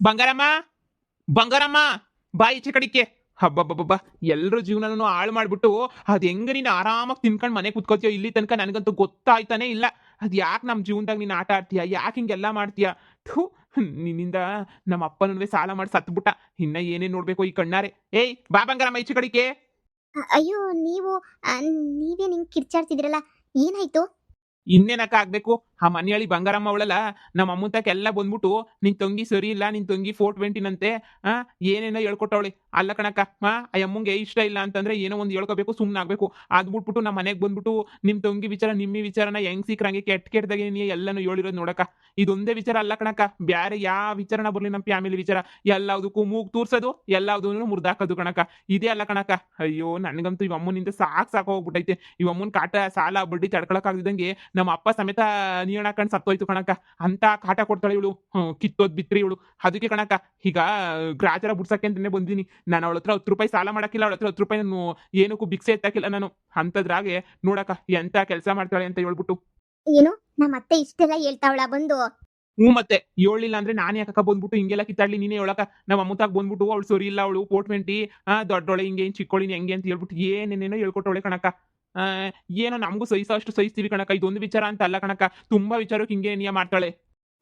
ಬಂಗಾರಮ್ಮ ಬಂಗಾರಮ್ಮ ಬಾಯಿ ಈಚೆ ಕಡಿಕೆ ಹಬ್ಬಬ್ಬಬ್ಬ ಎಲ್ಲರ ಜೀವನನೂ ಹಾಳು ಮಾಡ್ಬಿಟ್ಟು ಅದು ಹೆಂಗ ನೀನು ಆರಾಮಾಗಿ ತಿನ್ಕೊಂಡು ಮನೆ ಕುತ್ಕೋತೀಯೋ ಇಲ್ಲಿ ತನಕ ನನಗಂತೂ ಗೊತ್ತಾಯ್ತಾನೆ ಇಲ್ಲ. ಅದ್ ಯಾಕೆ ನಮ್ಮ ಜೀವನದಾಗ ನೀನು ಆಟ ಆಡ್ತೀಯ ಯಾಕೆ ಹಿಂಗೆಲ್ಲ ಮಾಡ್ತೀಯ? ಥೂ ನಿನ್ನಿಂದ ನಮ್ಮ ಅಪ್ಪನೂ ಸಾಲ ಮಾಡಿ ಸತ್ಬಿಟ್ಟ. ಇನ್ನ ಏನೇನ್ ನೋಡ್ಬೇಕು ಈ ಕಣ್ಣಾರೆ? ಏಯ್ ಬಾ ಬಂಗಾರಮ್ಮ ಈಚೆ ಕಡಿಕೆ ಅಯ್ಯೋ ನೀವು ನೀವೇ ನಿಂಗೆ ಕಿರ್ಚಾಡ್ತಿದ್ರಲ್ಲ ಏನಾಯ್ತು? ಇನ್ನೇನಕ್ಕ ಆಗ್ಬೇಕು? ಆ ಮನೆಯಳಿ ಬಂಗಾರಮ್ಮ ಅವಳಲ್ಲ, ನಮ್ಮ ಅಮ್ಮನ ತಕ ಎಲ್ಲ ಬಂದ್ಬಿಟ್ಟು, ನಿನ್ ತಂಗಿ ಸರಿ ಇಲ್ಲ, ನಿನ್ ತಂಗಿ ಫೋರ್ ಟ್ವೆಂಟಿನಂತೆ ಆ, ಏನೇನೋ ಹೇಳ್ಕೊಟ್ಟವಳಿ, ಅಲ್ಲ ಕಣಕ್ಕ, ಆ ಅಮ್ಮಂಗೆ ಇಷ್ಟ ಇಲ್ಲ ಅಂತಂದ್ರೆ ಏನೋ ಒಂದು ಹೇಳ್ಕೋಬೇಕು ಸುಮ್ಮನೆ ಆಗ್ಬೇಕು. ಅದ್ ಬಿಟ್ಬಿಟ್ಟು ನಮ್ಮ ಮನೆಗೆ ಬಂದ್ಬಿಟ್ಟು, ನಿಮ್ ತಂಗಿ ವಿಚಾರ, ನಿಮ್ಮ ವಿಚಾರನ ಹೆಂಗ್ ಸಿಕ್ರಂಗೆ ಕೆಟ್ಟ ಕೆಟ್ಟದಾಗ ನೀ ಎಲ್ಲಾನು ಹೇಳಿರೋದು ನೋಡಕ್ಕ. ಇದೊಂದೇ ವಿಚಾರ ಅಲ್ಲ ಕಣಕ್ಕ, ಬ್ಯಾರೆ ಯಾವ ವಿಚಾರನ ಬರ್ಲಿ ನಮ್ಮ ಫ್ಯಾಮಿಲಿ ವಿಚಾರ. ಎಲ್ಲದಕ್ಕೂ ಮೂಗ್ ತೂರ್ಸೋದು ಎಲ್ಲದೂ ಮುರ್ದಾಕೋದು ಕಣಕ್ಕ. ಇದೇ ಅಲ್ಲ ಕಣಕ್ಕ, ಅಯ್ಯೋ, ನನಗಂತೂ ಇವ್ ಅಮ್ಮನಿಂದ ಸಾಕ್ ಸಾಕು ಹೋಗ್ಬಿಟ್ಟೈತೆ. ಇವ್ ಅಮ್ಮನ ಕಾಟ ಸಾಲ ಬಡ್ಡಿ ತಡ್ಕೊಳಕ್ ಆಗ್ದಿದಂಗೆ ನಮ್ಮ ಅಪ್ಪ ಸಮೇತ ನೀಣ ಕಣ್ ಸತ್ತೋಯ್ತು ಕಣಕ್ಕ. ಅಂತ ಕಾಟ ಕೊಡ್ತಾಳೆ ಇವಳು. ಕಿತ್ತೋದ್ ಬಿತ್ರಿ ಇವಳು. ಅದಕ್ಕೆ ಕಣಕ್ಕ ಈಗ ಗ್ರಾಚಾರ ಬಿಡ್ಸಕ್ಕೆ ಅಂತಾನೆ ಬಂದಿನಿ. ನಾನು ಅವಳ ಹತ್ರ ಹತ್ತು ರೂಪಾಯಿ ಸಾಲ ಮಾಡಕ್ಕಿಲ್ಲ. ಅವಳ ಹತ್ರ ಹತ್ತು ರೂಪಾಯಿ ನಾನು ಏನಕ್ಕೂ ಭಿಕ್ಷೆ ಎತ್ತಾಕಿಲ್ಲ ನಾನು. ಅಂತದ್ರಾಗೆ ನೋಡಕ್ಕ ಎಂತ ಕೆಲಸ ಮಾಡ್ತಾಳೆ ಅಂತ ಹೇಳ್ಬಿಟ್ಟು. ಏನು? ನಮ್ಮ ಅತ್ತೆ ಇಷ್ಟೆಲ್ಲ ಹೇಳ್ತಾವಳ ಬಂದು? ಹ್ಞೂ ಮತ್ತೆ ಹೇಳಿಲ್ಲ ಅಂದ್ರೆ ನಾನು ಯಾಕಕ್ಕ ಬಂದ್ಬಿಟ್ಟು ಹಿಂಗೆಲ್ಲ ಕಿತ್ತಾಡ್ಲಿ ನೀನೇ ಹೇಳಕ ನಮ್ಮ ಅಮ್ಮತಾಗ ಬಂದ್ಬಿಟ್ಟು ಅವಳು ಸರಿ ಇಲ್ಲ ಅವಳು ಪೋರ್ಟ್ಮೆಂಟಿ ಹಾ ಆ ದೊಡ್ಡೊಳೆ ಹಿಂಗೆ ಏನ್ ಹೆಂಗೆ ಅಂತ ಹೇಳ್ಬಿಟ್ಟು ಏನೇನೇನೋ ಹೇಳ್ಕೊಟ್ಟವಳೆ ಕಣಕ್ಕ. ಏನೋ ನಮಗೂ ಸಹಿಸೋ ಅಷ್ಟು ಸಹಿಸ್ತೀವಿ ಕಣಕ್ಕ ಇದೊಂದು ವಿಚಾರ ಅಂತ ಅಲ್ಲ ಕಣಕ ತುಂಬಾ ವಿಚಾರಕ್ಕೆ ಹಿಂಗೆ ನೀ ಮಾಡ್ತಾಳೆ.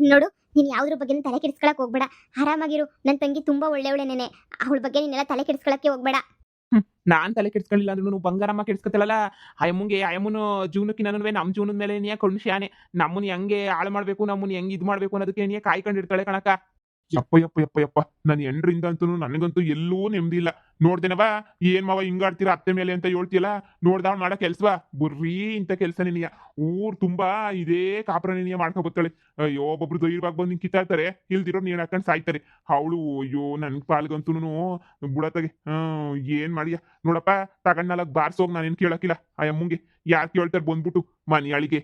ನೋಡು ನೀನ್ ಯಾವ್ದ್ರ ಬಗ್ಗೆ ತಲೆ ಕೆಡಿಸ್ಕೊಳಕ್ ಹೋಗ್ಬೇಡ. ಆರಾಮಾಗಿರು ನನ್ ತಂಗಿ ತುಂಬಾ ಒಳ್ಳೆಯವಳೇನೆ ಅವಳ ಬಗ್ಗೆ ನೀನೆಲ್ಲ ತಲೆ ಕೆಡಿಸ್ಕೊಳಕ್ಕೆ ಹೋಗ್ಬೇಡ. ನಾನ್ ತಲೆ ಕೆಡ್ಸ್ಕೊಳ್ಳಿಲ್ಲ ಅಂದ್ರೂ ಬಂಗಾರಮ್ಮ ಕೆಡ್ಸ್ಕೊತಲ್ಲ ಅಯ್ಯಮ್ಮಂಗೆ ಅಯ್ಯಮ್ಮನ ಜೀವನಕ್ಕೆ ನಾನು ನಮ್ಮ ಜೀವನದ ಮೇಲೆ ನೀಯ ಕಣ್ಶ್ಯಾನೆ ನಮ್ಮನ್ನ ಹೆಂಗೆ ಹಾಳು ಮಾಡ್ಬೇಕು ನಮ್ಮನ್ನ ಹೆಂಗ್ ಇದ್ ಮಾಡ್ಬೇಕು ಅನ್ನೋದಕ್ಕೆ ನೀಯ ಕಾಯ್ಕೊಂಡಿರ್ತಾಳೆ ಕಣಕ ಯಪ್ಪ ಯಪ್ಪ ಯಪ್ಪ ಯಪ್ಪ ನನ್ನ ಎಂಡ್ರಿಂದ ಅಂತೂ ನನಗಂತೂ ಎಲ್ಲೂ ನೆಮ್ಮದಿ ಇಲ್ಲ ನೋಡ್ದೇನವ ಏನ್ ಮಾವ ಹಿಂಗಾಡ್ತೀರ ಅತ್ತೆ ಮೇಲೆ ಅಂತ ಹೇಳ್ತಿಯಲ್ಲ ನೋಡ್ದಾವ್ ಮಾಡ ಕೆಲ್ಸವಾ ಬರೀ ಇಂಥ ಕೆಲ್ಸ ನಿನಯ ಊರ್ ತುಂಬಾ ಇದೇ ಕಾಪರ ನಿನಯ ಮಾಡ್ಕೊ ಬತ್ತಾಳೆ ಅಯ್ಯೋ, ಒಬ್ಬೊಬ್ರು ಧೈರ್ಯವಾಗಿ ಬಂದು ನಿನ್ ಕಿತ್ತಾಡ್ತಾರೆ. ಇಲ್ದಿರೋ ನೀನ್ ಹಾಕೊಂಡ್ ಸಾಯ್ತಾರೆ. ಅವಳು, ಅಯ್ಯೋ, ನನ್ ಪಾಲ್ಗಂತೂನು ಬುಡತಗೆ. ಹ್ಮ್, ಏನ್ ಮಾಡಿಯ? ನೋಡಪ್ಪ ತಗೊಂಡ್ನಾಲ್ಕು ಬಾರ್ಸೋಗ್ ನಾನೇನ್ ಕೇಳಕ್ಕಿಲ್ಲ. ಆ ಅಮ್ಮಂಗೆ ಯಾರ್ ಕೇಳ್ತಾರೆ ಬಂದ್ಬಿಟ್ಟು ಮನೆಯಾಳಿಗೆ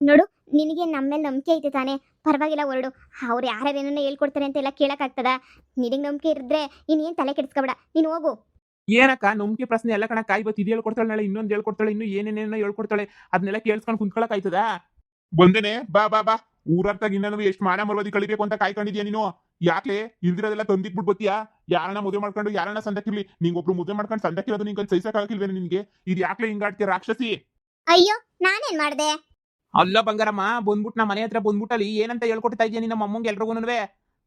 ನೋಡು, ನಿನಗೆ ನಮ್ಮ ಮೇಲೆ ನಂಬಿಕೆ ಐತೆ ತಾನೇ. ಪರವಾಗಿಲ್ಲ ಹೊರಡು ಅವ್ರು ಯಾರ್ಯಾರೇನನ್ನ ಹೇಳ್ಕೊಡ್ತಾರೆ ಅಂತ ಎಲ್ಲ ಕೇಳಕ್ಕಾಗ್ತದ? ನಿನಗೆ ನಂಬಿಕೆ ಇರಿದ್ರೆ ಏನ್ ತಲೆ ಕೆಡಿಸ್ಕೊಬೇಡ. ನೀನು ಹೋಗು. ಏನಕ್ಕ? ನಂಬಿಕೆ ಪ್ರಶ್ನೆ ಎಲ್ಲ ಕಣಕ್ಕ. ಇವತ್ತು ಇದು ಹೇಳ್ಕೊಡ್ತಾಳೆ ನಾಳೆ ಇನ್ನೊಂದು ಹೇಳ್ಕೊಡ್ತಾಳೆ ಇನ್ನು ಏನೇನೇನೋ ಹೇಳ್ಕೊಡ್ತಾಳೆ. ಅದನ್ನೆಲ್ಲ ಕೇಳಿಸ್ಕೊಂಡು ಕುಂತ್ಕೊಳಕ್ ಆಯ್ತದ ಬಂದೇನೆ. ಬಾ ಬಾ ಬಾ. ಊರರ್ತಾಗ ಇನ್ನೂ ಎಷ್ಟು ಮಾನ ಮರವದಿ ಕಳಿಬೇಕು ಅಂತ ಕಾಯ್ಕೊಂಡಿದ್ಯಾ ನೀನು? ಯಾಕೆ? ಇಲ್ದಿರೋದೆಲ್ಲ ತಂದಿಟ್ಬಿಟ್ಟು ಬತ್ತಿಯಾ ಯಾರನ್ನ ಮದುವೆ ಮಾಡ್ಕೊಂಡು ಯಾರನ್ನ ಸಂದಕ್ಕಿರ್ಲಿ? ನಿಂಗೊಬ್ರು ಮದುವೆ ಮಾಡ್ಕೊಂಡು ಸಂದಕ್ಕಿರೋದು ನಿಂಗೆ ಸಹಿಸಕ್ಕಾಗಿಲ್ವೇನೆ ನಿನ್ಗೆ? ಇದು ಯಾಕೆ ಹಿಂಗಾಡ್ತೀಯ ರಾಕ್ಷಸಿ? ಅಯ್ಯೋ ನಾನೇನ್ ಮಾಡ್ದೆ? ಅಲ್ಲ ಬಂಗಾರಮ್ಮ ಬಂದ್ಬಿಟ್ಟು ನಮ್ಮ ಮನೆ ಹತ್ರ ಬಂದ್ಬಿಟ್ಟಲ್ಲಿ ಏನಂತ ಹೇಳ್ಕೊಡ್ತಾ ಇದೆಯಾ ನಮ್ಮ ಅಮ್ಮಂಗೆ ಎಲ್ರಿಗೂನುವೆ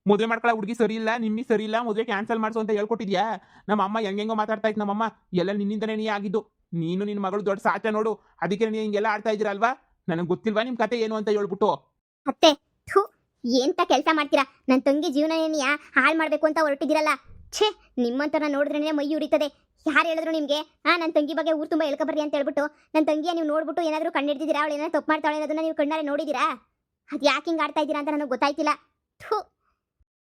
ಮದುವೆ ಮಾಡ್ಕೊಳ್ಳೋ ಹುಡುಗಿ ಸರಿ ಇಲ್ಲ ನಿಮ್ಮಿ ಸರಿ ಇಲ್ಲ, ಮದುವೆ ಕ್ಯಾನ್ಸಲ್ ಮಾಡಿಸು ಅಂತ ಹೇಳ್ಕೊಟ್ಟಿದ್ಯಾ? ನಮ್ಮ ಅಮ್ಮ ಹೆಂಗೆಂಗೋ ಮಾತಾಡ್ತಾ ಇತ್ತು ನಮ್ಮಮ್ಮ ಎಲ್ಲ ನಿನ್ನಿಂದನೇ ನೀ ಆಗಿದ್ದು? ನೀನು ನಿನ್ನ ಮಗಳು ದೊಡ್ಡ ಸಾಚ ನೋಡು, ಅದಕ್ಕೆ ನೀವು ಹಿಂಗೆಲ್ಲ ಆಡ್ತಾ ಇದ್ದೀರಲ್ವಾ ನನಗೆ ಗೊತ್ತಿಲ್ವಾ ನಿಮ್ಮ ಕತೆ ಏನು ಅಂತ ಹೇಳ್ಬಿಟ್ಟು? ಅತ್ತೆ, ಥೂ ಕೆಲಸ ಮಾಡ್ತೀರಾ? ನನ್ನ ತಂಗಿ ಜೀವನ ಹಾಳು ಮಾಡ್ಬೇಕು ಅಂತ ಹೊರಟಿದ್ದೀರಲ್ಲ. ಛೇ ನಿಮ್ಮಂತರ ನೋಡಿದ್ರೆ ಮೈ ಉರಿತದೆ. ಯಾರು ಹೇಳಿದ್ರು ನಿಮ್ಗೆ? ಆ ನನ್ನ ತಂಗಿ ಬಗ್ಗೆ ಊರು ತುಂಬ ಹೇಳ್ಕೊಬರ್ರಿ ಅಂತ ಹೇಳ್ಬಿಟ್ಟು ನನ್ನ ತಂಗಿಯ ನೀವು ನೋಡ್ಬಿಟ್ಟು ಏನಾದರೂ ಕಂಡಿಡ್ದಿದ್ದೀರಾ ಅವಳು ಏನಾದ್ರು ತಪ್ಪು ಮಾಡ್ತಾಳೆ ಅನ್ನೋದನ್ನ ನೀವು ಕಣ್ಣಾರೆ ನೋಡಿದ್ದೀರಾ? ಅದು ಯಾಕೆ ಹಿಂಗೆ ಆಡ್ತಾ ಇದ್ದೀರಾ ಅಂತ ನನಗೆ ಗೊತ್ತಾಯ್ತಿಲ್ಲ. ಥೂ.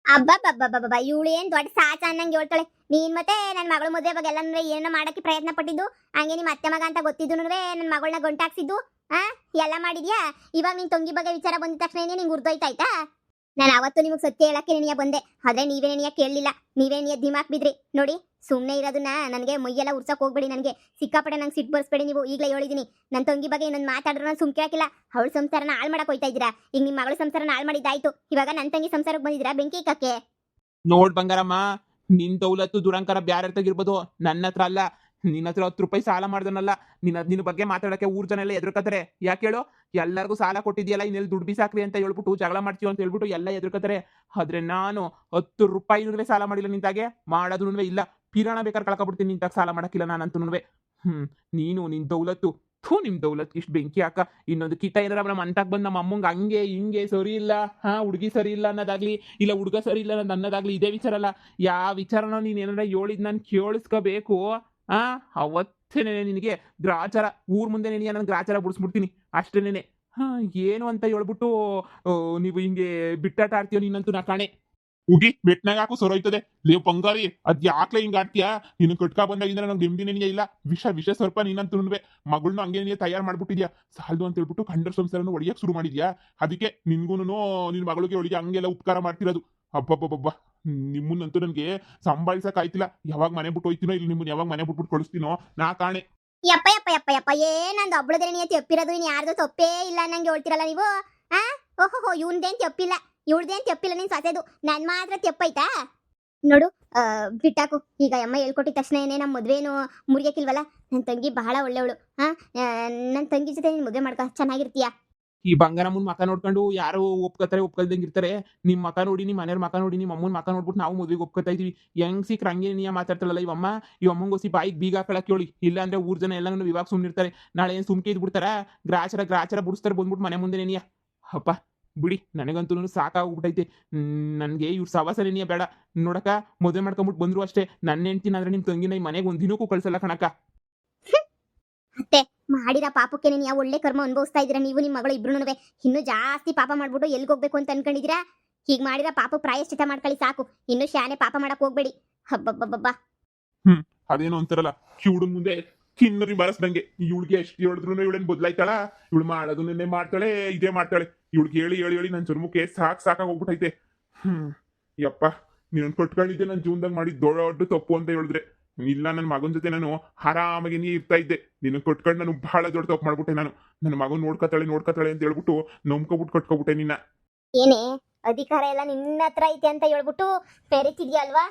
ಅಬ್ಬಬ್ಬಬ್ಬಬ್ಬಬ್ಬ, ಇವಳು ಏನು ದೊಡ್ಡ ಸಾಚ ಅನ್ನಂಗೆ ಹೇಳ್ತಾಳೆ. ನೀನ್ ಮತ್ತೆ ನನ್ನ ಮಗಳ ಮದುವೆ ಬಗ್ಗೆ ಎಲ್ಲ ಏನೋ ಮಾಡಕ್ಕೆ ಪ್ರಯತ್ನ ಪಟ್ಟಿದ್ದು? ಹಂಗೆ ನಿಮ್ಮ ಅತ್ತೆ ಮಗ ಅಂತ ಗೊತ್ತಿದ್ದು ನನ್ನ ಮಗಳನ್ನ ಗಂಟಾಕ್ಸಿದ್ದು? ಆ, ಎಲ್ಲ ಮಾಡಿದ್ಯಾ? ಇವಾಗ ನಿನ್ ತಂಗಿ ಬಗ್ಗೆ ವಿಚಾರ ಬಂದ ತಕ್ಷಣ ನಿಂಗೆ ಉರ್ದೋಯ್ತಾಯ್ತಾ ನಾನು ಅವತ್ತು ನಿಮಗೆ ಸತ್ಯ ಹೇಳಕ್ಕೆ ನೆನೆಯ ಬಂದೆ, ಆದರೆ ನೀವೇ ನೆನೆಯ ಕೇಳಲಿಲ್ಲ. ನೀವೇ ನೆನೆಯ ದಿಮಾಕ್ ಬಿದ್ರಿ. ನೋಡಿ ಸುಮ್ಮನೆ ಇರೋದನ್ನ ನನಗೆ ಮೈಯೆಲ್ಲ ಉರ್ಸಕ್ಕೆ ಹೋಗ್ಬೇಡಿ ನನಗೆ. ಸಿಕ್ಕಾಪಡೆ ನಂಗೆ ಸಿಟ್ಟು ಬರ್ಸ್ಬೇಡಿ ನೀವು. ಈಗಲೇ ಹೇಳಿದ್ದೀನಿ ನನ್ನ ತಂಗಿ ಬಗ್ಗೆ ಇನ್ನೊಂದು ಮಾತಾಡಿದ್ರು ನಾನು ಸುಮ್ಕೆ ಹಾಕಿಲ್ಲ. ಅವಳ ಸಂಸಾರನ ಹಾಳು ಮಾಡಕ್ ಹೋಯ್ತಾ ಇದ್ದೀರಾ? ಈಗ ನಿಮ್ಮ ಮಗಳ ಸಂಸಾರನ ಹಾಳು ಮಾಡಿದ್ದಾಯ್ತು. ಇವಾಗ ನನ್ನ ತಂಗಿ ಸಂಸಾರಕ್ಕೆ ಬಂದಿದ್ದೀರಾ ಬೆಂಕಿ ಕಕ್ಕೆ ನೋಡ್ ಬಂಗಾರಮ್ಮ, ನಿನ್ ದೌಲತ್ತು ದುರಂಕಾರ ಬ್ಯಾರ ತೆಗಿರ್ಬೋದು ನನ್ನ ಹತ್ರ ಅಲ್ಲ. ನಿನ್ನ ಹತ್ರ ಹತ್ತು ರೂಪಾಯಿ ಸಾಲ ಮಾಡ್ದನಲ್ಲ. ನಿನ್ನ ನಿನ್ನ ಬಗ್ಗೆ ಮಾತಾಡಕ್ಕೆ ಊರ್ ಜನ ಎಲ್ಲ ಎದುರ್ಕತಾರೆ ಯಾಕೆ ಹೇಳು? ಎಲ್ಲರಿಗೂ ಸಾಲ ಕೊಟ್ಟಿದ್ಯಲ್ಲ, ಇನ್ನೆಲ್ಲಿ ದುಡ್ಡು ಬಿಸಾಕ್ರಿ ಅಂತ ಹೇಳ್ಬಿಟ್ಟು ಜಗಳ ಮಾಡ್ತೀವಿ ಅಂತ ಹೇಳ್ಬಿಟ್ಟು ಎಲ್ಲ ಎದುರ್ಕತಾರೆ ಆದ್ರೆ ನಾನು ಹತ್ತು ರೂಪಾಯಿ ಸಾಲ ಮಾಡಿಲ್ಲ ನಿಂತಾಗೆ ಮಾಡೋದು ಇಲ್ಲ. ಪಿರಾಣ ಬೇಕಾದ್ರೆ ಕಳ್ಕೊಬಿಡ್ತೀನಿ, ನಿಂತಾಗ ಸಾಲ ಮಾಡಕ್ಕಿಲ್ಲ ನಾನಂತೂ ಹ್ಮ್, ನೀನು ನಿನ್ ದೌಲತ್ತು. ಥೂ, ನಿಮ್ ದೌಲತ್ ಇಷ್ಟು ಬೆಂಕಿ ಹಾಕ. ಇನ್ನೊಂದು ಕಿಟ ಏನಾರ ನಮ್ಮ ಅಂತಾಗ ಬಂದ್ ನಮ್ಮ ಅಮ್ಮಂಗೆ ಹಂಗೆ ಹಿಂಗೆ ಸರಿ ಇಲ್ಲ. ಹಾ, ಹುಡುಗಿ ಸರಿ ಇಲ್ಲ ಅನ್ನೋದಾಗ್ಲಿ, ಇಲ್ಲ ಹುಡುಗ ಸರಿ ಇಲ್ಲ ಅನ್ನೋದು ಅನ್ನೋದಾಗ್ಲಿ ಇದೇ ವಿಚಾರ ಅಲ್ಲ. ಯಾವ ವಿಚಾರನ ನೀನ್ ಏನಾರ ಹೇಳಿದ್ ನಾನು ಕೇಳಿಸ್ಕೋಬೇಕು. ಆ, ಅವತ್ತೇನೆ ನಿನಗೆ ಗ್ರಾಚಾರ, ಊರ್ ಮುಂದೆ ನಿನಗೆ ನಾನು ಗ್ರಾಚಾರ ಬಿಡಿಸ್ಬಿಡ್ತೀನಿ ಅಷ್ಟೇನೆ ಹಾ, ಏನು ಅಂತ ಹೇಳ್ಬಿಟ್ಟು ನೀವು ಹಿಂಗೆ ಬಿಟ್ಟಾಟ ಆಡ್ತೀಯೋ ನೀನಂತೂ ನಾ ಕಾಣೆ. ಉಗಿ ಮೆಟ್ನಾಗ ಹಾಕು ಸೊರೋಯ್ತದೆ ಲೇ ಪಂಗಾರಿ ಅದ್ ಯಾಕ್ಲೆ ಹಿಂಗ್ ಆಡ್ತೀಯಾ? ನೀನು ಕಟ್ಕಾ ಬಂದಾಗಿಂದ ನಂಗೆ ನೆಮ್ಮದಿ ನೆನೆಯ ಇಲ್ಲ. ವಿಷ ವಿಷ ಸ್ವಲ್ಪ ನೀನಂತೂ ಮಗಳನ್ನ ಹಂಗೆ ನೀನು ತಯಾರು ಮಾಡ್ಬಿಟ್ಟಿದ್ಯಾ? ಸಾಲದು ಅಂತ ಹೇಳ್ಬಿಟ್ಟು ಕಂಡರ್ ಸಂಸಾರನ ಒಡಿಯಕ್ ಶುರು ಮಾಡಿದ್ಯಾ? ಅದಕ್ಕೆ ನಿನ್ಗೂನು ನಿನ್ ಮಗಳಿಗೆ ಒಳಗೆ ಹಂಗೆಲ್ಲ ಉಪಕಾರ ಮಾಡ್ತಿರೋದು. ಅಬ್ಬಬ್ಬಬ್ಬ ನಿಮ್ಮನ್ನಂತೂ ನನಗೆ ಸಂಭಾಳಿಸಕ್ ಆಯ್ತಿಲ್ಲ. ಯಾವಾಗ ಮನೆ ಬಿಟ್ಟು ಹೋಯ್ತೀನೋ ಇಲ್ಲಿ ನಿಮ್ಮನ್ನ ಯಾವಾಗ ಮನೆ ಬಿಟ್ಬಿಟ್ಟು ಕಳಿಸ್ತೀನೋ, ನಾ ಕಾಣೆ ಯಪ್ಪ ಯಪ್ಪ ಯಪ್ಪ ಯಪ್ಪ. ಏನಂದ ಒಬ್ಳದ್ರೆ ನೀ ತಪ್ಪಿರೋದು ಇನ್ನು ಯಾರ್ದು ತಪ್ಪೇ ಇಲ್ಲ. ನಂಗೆ ಹೇಳ್ತಿರಲ್ಲ ನೀವು? ಆ? ಓಹೋ ಇವ್ನ್ದೇನ್ ತಪ್ಪಿಲ್ಲ. ಇವಳ್ದೇನ್ ತೆಪ್ಪಿಲ್ಲ, ನೀನ್ ಸೊಸೆದು ನನ್ ಮಾತ್ರ ತೆಪ್ಪೈತಾ? ನೋಡು ಬಿಟ್ಟಾಕು. ಈಗ ಅಮ್ಮ ಹೇಳ್ಕೊಟ್ಟಿದ ತಕ್ಷಣ ಏನೇ ನಮ್ಮ ಮದ್ವೆನು ಮುರಿಯಕ್ಕಿಲ್ವಲ್ಲ ನನ್ನ ತಂಗಿ ಬಹಳ ಒಳ್ಳೆವಳು. ಹಾ ನನ್ನ ತಂಗಿ ಜೊತೆ ನೀನ್ ಮದ್ವೆ ಮಾಡ್ಕೊ. ಚೆನ್ನಾಗಿರ್ತೀಯ? ಈ ಬಂಗಾರಮ್ಮನ ಮಕ ನೋಡ್ಕೊಂಡು ಯಾರು ಒಪ್ಕೋತಾರೆ ಒಪ್ಕೊಳ್ದಂಗೆ ಇರ್ತಾರೆ ನಿಮ್ಮ ಮಕ ನೋಡಿ ನಿಮ್ಮ ಮನೆಯವ್ರ ಮಕ ನೋಡಿ ನಿಮ್ಮ ಅಮ್ಮನ ಮಕ ನೋಡ್ಬಿಟ್ಟು ನಾವು ಮದುವೆಗೆ ಒಪ್ಕೋತಾ ಇದೀವಿ. ಹೆಂಗ್ ಸಿಕ್ಕ್ರ ಹಂಗೆ ನೀ ಮಾತಾಡ್ತಾಳಲ್ಲ ಇವಮ್ಮ ಈ ಅಮ್ಮಂಗೋಸಿ ಬಾಯಿಗೆ ಬೀಗ ಹಾಕೊಳಕ್ ಹೇಳಿ. ಇಲ್ಲ ಅಂದ್ರೆ ಊರ್ ಜನ ಎಲ್ಲ ಇವಾಗ ಸುಮ್ನಿರ್ತಾರೆ. ನಾಳೆ ಏನ್ ಸುಮ್ಕೆ ಇದ್ಬಿಡ್ತಾರ? ಗ್ರಾಚರ ಗ್ರಾಚರ ಬಿಡಿಸ್ತಾರೆ ಬಂದ್ಬಿಟ್ಟು ಮನೆ ಮುಂದೆ ನೀಯ ಅಪ್ಪ. ಬಿಡಿ ನನಗಂತೂ ಸಾಕಾಗ್ಬಿಟ್ಟೈತೆ. ನನಗೆ ಇವ್ರು ಸವಾಸನೆ ನೀಯ ಬೇಡ. ನೋಡಕ ಮದುವೆ ಮಾಡ್ಕೊಂಬಿಟ್ಟು ಬಂದ್ರು ಅಷ್ಟೇ. ನನ್ನ ಹೆಂಡ್ತಿನ ಅಂದ್ರೆ ನಿಮ್ಮ ತಂಗಿನ ಈ ಮನೆಗೆ ಒಂದು ದಿನಕ್ಕೂ ಕಳ್ಸಲ್ಲ ಕಣಕ ಅತ್ತೆ ಮಾಡಿದ ಪಾಪಕ್ಕೆ ನೀನು ಯಾವ ಒಳ್ಳೆ ಕರ್ಮ ಅನುಭವಿಸ್ತಾ ಇದ್ದೀರಾ? ನೀವು ನಿಮ್ಮ ಮಗಳು ಇಬ್ರು ಇನ್ನೂ ಜಾಸ್ತಿ ಪಾಪ ಮಾಡ್ಬಿಟ್ಟು ಎಲ್ಲಿಗೆ ಹೋಗ್ಬೇಕು ಅಂತ ಅನ್ಕೊಂಡಿದ್ದೀರಾ? ಹೀಗೆ ಮಾಡಿದ ಪಾಪ ಪ್ರಾಯಶ್ಚಿತ ಮಾಡ್ಕೊಳ್ಳಿ ಸಾಕು. ಇನ್ನು ಶಾನೆ ಪಾಪ ಮಾಡಕ್ ಹೋಗ್ಬೇಡಿ. ಹಬ್ಬಬ್ಬಬ್ಬಬ್ಬ ಅದೇನೋ ಅಂತಾರಲ್ಲ ಕಿವುಡು ಮುಂದೆ ಕಿನ್ನರಿ ಬಾರಿಸ್ದಂಗೆ, ಇವಳಿಗೆ ಎಷ್ಟು ಹೇಳಿದ್ರು ಇವಳೇನ್ ಬದ್ಲಾಯ್ತಾಳ? ಇವಳು ಮಾಡೋದನ್ನೇ ಮಾಡ್ತಾಳೆ, ಇದೇ ಮಾಡ್ತಾಳೆ. ಇವಳಿಗೆ ಹೇಳಿ ಹೇಳಿ ಹೇಳಿ ನನ್ನ ಚರ್ಮಕ್ಕೆ ಸಾಕ್ ಸಾಕಾಗಿ ಹೋಗ್ಬಿಟ್ಟೈತೆ ಹ್ಮ್, ಯಪ್ಪ, ನೀನು ಕೊಟ್ಕೊಂಡಿದ್ದೆ ನನ್ನ ಜೀವನದಾಗ ಮಾಡಿದ ದೊಡ್ಡ ತಪ್ಪು ಅಂತ ಹೇಳಿದ್ರೆ, ಇಲ್ಲ ನನ್ನ ಮಗನ ಜೊತೆ ನಾನು ಆರಾಮಾಗಿ ನೀ ಇರ್ತಾ ಇದ್ದೆ. ನಿನ್ನ ಕೊಟ್ಕೊಂಡು ನಾನು ಬಹಳ ದೊಡ್ಡ ತಪ್ಪು ಮಾಡ್ಬಿಟ್ಟೆ ನಾನು. ನನ್ನ ಮಗನ್ ನೋಡ್ಕೊತಾಳೆ ನೋಡ್ಕೊತಾಳೆ ಅಂತ ಹೇಳ್ಬಿಟ್ಟು ನಂಬ್ಕೊಬಿಟ್ಟು ಕಟ್ಕೊಬಿಟ್ಟೆ ನಿನ್ನ. ಏನೇ, ಅಧಿಕಾರ ಎಲ್ಲ ನಿನ್ನ ಹತ್ರ ಐತೆ ಅಂತ ಹೇಳ್ಬಿಟ್ಟು ಪೆರಿತಿದ್ಯಲ್ವಾ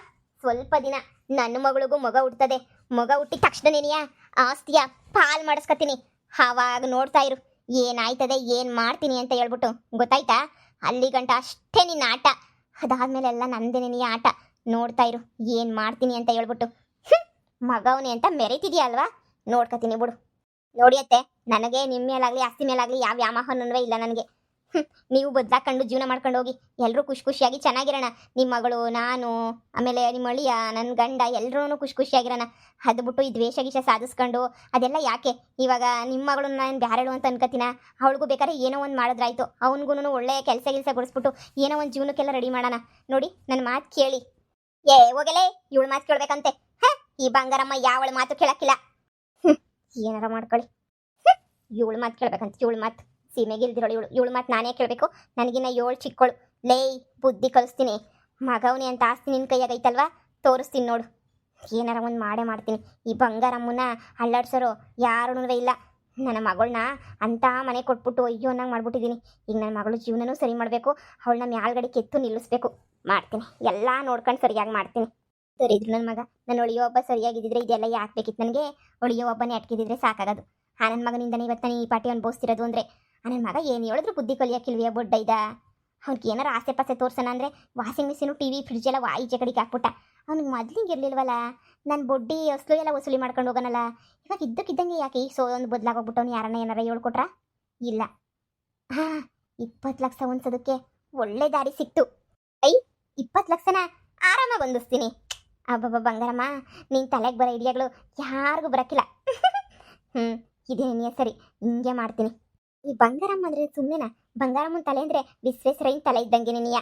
ಸ್ವಲ್ಪ ದಿನ, ನನ್ನ ಮಗಳಿಗೂ ಮಗ ಹುಡ್ತದೆ ಮಗ ಹುಟ್ಟಿದ ತಕ್ಷಣ ನೀನಿಯ ಆಸ್ತಿಯ ಪಾಲ್ ಮಾಡಿಸ್ಕತೀನಿ. ಆವಾಗ ನೋಡ್ತಾ ಇರು, ಏನಾಯ್ತದೆ, ಏನ್ ಮಾಡ್ತೀನಿ ಅಂತ ಹೇಳ್ಬಿಟ್ಟು. ಗೊತ್ತಾಯ್ತಾ? ಅಲ್ಲಿ ಗಂಟ ಅಷ್ಟೇ ನಿನ್ನ ಆಟ. ಅದಾದ್ಮೇಲೆಲ್ಲ ನಂದೇ ನೀ ಆಟ. ನೋಡ್ತಾ ಇರು, ಏನ್ ಮಾಡ್ತೀನಿ ಅಂತ ಹೇಳ್ಬಿಟ್ಟು. ಮಗವನೇ ಅಂತ ಮೆರಿತಿದ್ಯಲ್ವಾ ನೋಡ್ಕತೀನಿ ಬಿಡು. ನೋಡಿಯತ್ತೆ ನನಗೆ ನಿಮ್ಮ ಮೇಲಾಗ್ಲಿ, ಆಸ್ತಿ ಮೇಲಾಗ್ಲಿ ಯಾವ ವ್ಯಾಮೋಹನೂ ಇಲ್ಲ ನನಗೆ. ನೀವು ಬದ್ಲಾಕೊಂಡು ಜೀವನ ಮಾಡ್ಕೊಂಡು ಹೋಗಿ ಎಲ್ಲರೂ ಖುಷಿ ಖುಷಿಯಾಗಿ ಚೆನ್ನಾಗಿರೋಣ. ನಿಮ್ಮ ಮಗಳು, ನಾನು, ಆಮೇಲೆ ನಿಮ್ಮ ಅಳಿಯ ನನ್ನ ಗಂಡ ಎಲ್ಲರೂ ಖುಷಿ ಖುಷಿಯಾಗಿರೋಣ. ಅದು ಬಿಟ್ಟು ಈ ದ್ವೇಷ ಗೀಷ ಸಾಧಿಸ್ಕೊಂಡು, ಅದೆಲ್ಲ ಯಾಕೆ? ಇವಾಗ ನಿಮ್ಮ ಮಗಳು ನಾನು ಬ್ಯಾರೇಳು ಅಂತ ಅನ್ಕೋತೀನ ಅವಳಿಗೂ ಬೇಕಾದ್ರೆ ಏನೋ ಒಂದು ಮಾಡಿದ್ರಾಯ್ತು. ಅವನಿಗೂ ಒಳ್ಳೆ ಕೆಲಸ ಗಿಲ್ಸ ಕೊಡಿಸ್ಬಿಟ್ಟು ಏನೋ ಒಂದು ಜೀವನಕ್ಕೆಲ್ಲ ರೆಡಿ ಮಾಡೋಣ. ನೋಡಿ ನನ್ನ ಮಾತು ಕೇಳಿ. ಏ, ಹೋಗಲೇ, ಇವಳು ಮಾತು ಕೇಳ್ಬೇಕಂತೆ. ಹ, ಈ ಬಂಗಾರಮ್ಮ ಯಾವಳ ಮಾತು ಕೇಳಕ್ಕಿಲ್ಲ. ಏನಾರ ಮಾಡ್ಕೊಳ್ಳಿ ಇವಳು ಮಾತು ಕೇಳ್ಬೇಕಂತ, ಇವಳು ಮಾತು. ಸೀಮೆಗಿಲ್ದಿರೋಳು. ಇವಳು ಇವಳು ಮಾತು ನಾನೇ ಕೇಳಬೇಕು. ನನಗಿನ್ನ ಏಳು ಚಿಕ್ಕಳು. ಲೇಯ್ ಬುದ್ಧಿ ಕಲಿಸ್ತೀನಿ. ಮಗವನೇ ಅಂತ ಆಸ್ತಿ ನಿನ್ನ ಕೈಯಾಗೈತಲ್ವಾ ತೋರಿಸ್ತೀನಿ ನೋಡು. ಏನಾರ ಒಂದು ಮಾಡೇ ಮಾಡ್ತೀನಿ. ಈ ಬಂಗಾರಮ್ಮನ ಅಲ್ಲಾಡ್ಸೋರು ಯಾರೂ ಇಲ್ಲ. ನನ್ನ ಮಗಳನ್ನ ಅಂತ ಮನೆ ಕೊಟ್ಬಿಟ್ಟು ಅಯ್ಯೋ ಅನ್ನಂಗೆ ಮಾಡ್ಬಿಟ್ಟಿದ್ದೀನಿ ಈಗ ನನ್ನ ಮಗಳು ಜೀವನನೂ ಸರಿ ಮಾಡಬೇಕು. ಅವಳನ್ನ ಮ್ಯಾಲ್ಗಡೆ ಕೆತ್ತು ನಿಲ್ಲಿಸ್ಬೇಕು. ಮಾಡ್ತೀನಿ. ಎಲ್ಲ ನೋಡ್ಕೊಂಡು ಸರಿಯಾಗಿ ಮಾಡ್ತೀನಿ. ಸರಿದ್ರು ನನ್ನ ಮಗ. ನನ್ನ ಒಳಿಯೋ ಒಬ್ಬ ಸರಿಯಾಗಿದ್ದಿದ್ರೆ ಇದೆಲ್ಲ ಯಾಕೆ ಬೇಕಿತ್ತು ನನಗೆ? ಒಳಿಯೋ ಒಬ್ಬನೇ ಅಟ್ಕಿದಿದ್ರೆ ಸಾಕಾಗೋದು. ಆ ನನ್ನ ಮಗನಿಂದನೇ ಇವತ್ತು ನಾನು ಈ ಪಾಟಿ ಅನುಭವಿಸ್ತಿರೋದು ಅಂದರೆ ನನ್ನ ಮಗ ಏನು ಹೇಳಿದ್ರು ಬುದ್ಧಿ ಕಲಿಯೋಕ್ಕಿಲ್ವಿಯ ಬೊಡ್ಡ ಇದ್ದ ಅವ್ನಿಗೆ ಏನಾರು ಆಸೆ ಪಾಸೆ ತೋರ್ಸೋಣ ಅಂದರೆ washing machine, T V fridge ಎಲ್ಲ ಈಚೆ ಕಡೆಗೆ ಹಾಕ್ಬಿಟ್ಟ. ಅವ್ನಿಗೆ ಮೊದ್ಲಿಂಗೆ ಇರಲಿಲ್ವಲ್ಲ ನನ್ನ ಬೊಡ್ಡಿ ಅಸ್ಲು ಎಲ್ಲ ವಸೂಲಿ ಮಾಡ್ಕೊಂಡು ಹೋಗೋನಲ್ಲ ಇವಾಗ ಇದ್ದಕ್ಕಿದ್ದಂಗೆ ಯಾಕೆ ಈ ಸೋ ಒಂದು ಬದಲಾಗೋಗ್ಬಿಟ್ಟವ್ನು ಯಾರನ್ನ ಏನಾರ ಹೇಳ್ಕೊಟ್ರ? ಇಲ್ಲ. ಹಾಂ, ಇಪ್ಪತ್ತು ಲಕ್ಷ ಹೊಂದ್ಸೋದಕ್ಕೆ ಒಳ್ಳೆ ದಾರಿ ಸಿಕ್ತು. ಐ, ಇಪ್ಪತ್ತು ಲಕ್ಷನ ಆರಾಮಾಗಿ ಹೊಂದಿಸ್ತೀನಿ. ಅಬ್ಬಬ್ಬ, ಬಂಗಾರಮ್ಮ ನಿನ್ನ ತಲೆಗೆ ಬರೋ ಐಡಿಯಾಗಳು ಯಾರಿಗೂ ಬರೋಕ್ಕಿಲ್ಲ ಹ್ಞೂ ಇದೇನೇ ಸರಿ, ಹಿಂಗೆ ಮಾಡ್ತೀನಿ. ಈ ಬಂಗಾರಮ್ಮ ಅಂದ್ರೆ ಸುಮ್ಮನೆನಾ ಬಂಗಾರಮ್ಮನ ತಲೆ ಅಂದ್ರೆ ವಿಶ್ವೇಶ್ವರಯ್ಯನ ತಲೆ ಇದ್ದಂಗೆ ನೀಯ?